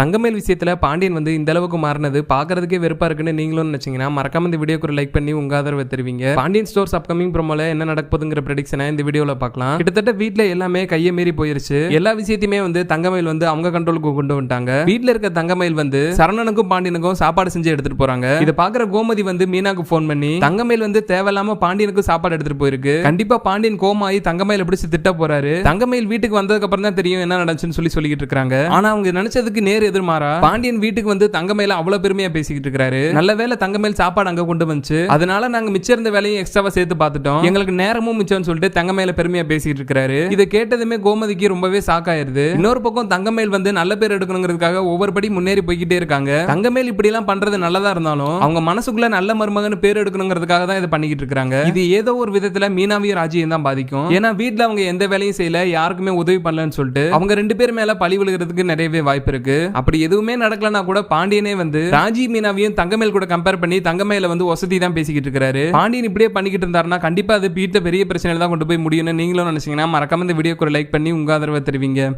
தங்கமேல் விஷயத்தில் பாண்டியன் வந்து இந்த அளவுக்கு மாறினது பார்க்கறதுக்கே வெறுப்பாக இருக்குன்னு நீங்களும் நினச்சிங்கன்னா மறக்காம இந்த வீடியோக்கு ஒரு லைக் பண்ணி உங்க ஆதரவை தெரிவிங்க. பாண்டியன் ஸ்டோர்ஸ் அப்கமிங் ப்ரோமோல என்ன நடக்க போகுதுங்கிற ப்ரெடிக்ஷனை இந்த வீடியோவில் பார்க்கலாம். கிட்டத்தட்ட வீட்டில் எல்லாமே கையை மீறி போயிருச்சு. எல்லா விஷயத்தையுமே வந்து தங்கமயில் வந்து அவங்க கண்ட்ரோலுக்கு கொண்டு வந்துட்டாங்க. வீட்டில் இருக்க தங்கமயில் வந்து சரணனுக்கும் பாண்டியனுக்கும் சாப்பாடு செஞ்சு எடுத்துட்டு போறாங்க. இதை பார்க்குற கோமதி வந்து மீனாக்கு ஃபோன் பண்ணி தங்கமயில் வந்து தேவையில்லாம பாண்டியனுக்கு சாப்பாடு எடுத்துட்டு போயிருக்கு. கண்டிப்பா பாண்டியன் கோமாயி தங்கமயில் பிடிச்சி திட்ட போறாரு. தங்கமயில் வீட்டுக்கு வந்ததுக்கு அப்புறம் தான் தெரியும் என்ன நடந்துச்சுன்னு சொல்லி சொல்லிட்டு இருக்காங்க. ஆனா அவங்க நினைச்சதுக்கு நேர் எதிர்மாறா? பாண்டியன் வீட்டுக்கு வந்து தங்கமயில அவ்வளவு பெருமையா பேசிக்கிட்டு இருக்காரு. நல்ல வேளை தங்கமயில் சாப்பாடு அங்க கொண்டு வந்துச்சு. அதனால நாங்க மிச்சம் இருந்த வேலையும் எக்ஸ்ட்ராவா சேர்த்து பார்த்துட்டோம். எங்களுக்கு நேரமும் மிச்சம்னு சொல்லிட்டு தங்கமயில பெருமையா பேசிட்டு இருக்காரு. இதை கேட்டதுமே கோமதிக்கு ரொம்பவே சாக்காயிருது இன்னொரு பக்கம் தங்கமயில் வந்து நல்ல பேர் எடுக்கணுங்கிறதுக்காக ஒவ்வொரு படி முன்னேறி போய்கிட்டே இருக்காங்க. தங்கமயில் இப்படி எல்லாம் பண்றது நல்லதா இருந்தாலும் அவங்க மனசுக்குள்ள நல்ல மருமகன் பேர் எடுக்கணுங்கிறதுக்காக தான் இதை பண்ணிக்கிட்டு இருக்காங்க. இது ஏதோ ஒரு விதத்துல மீனாவையும் ராஜியும் தான் பாதிக்கும். ஏன்னா வீட்ல அவங்க எந்த வேலையும் செய்யல யாருக்குமே உதவி பண்ணலன்னு சொல்லிட்டு அவங்க ரெண்டு பேர் மேல பழி விழுகிறதுக்கு நிறையவே வாய்ப்பு இருக்கு. அப்படி எதுவுமே நடக்கலனா கூட பாண்டியனே வந்து ராஜி மீனாவையும் தங்கமேல் கூட கம்பேர் பண்ணி தங்கமேல வந்து வசதி தான் பேசிக்கிட்டு இருக்காரு. பாண்டியன் இப்படியே பண்ணிக்கிட்டு இருந்தாருன்னா கண்டிப்பா அது பீட்ட பெரிய பிரச்சனை தான் கொண்டு போய் முடியும்னு நீங்களும் நினைச்சீங்கன்னா மறக்காம இந்த வீடியோக்கு ஒரு லைக் பண்ணி உங்க ஆதரவை தெரிவிங்க.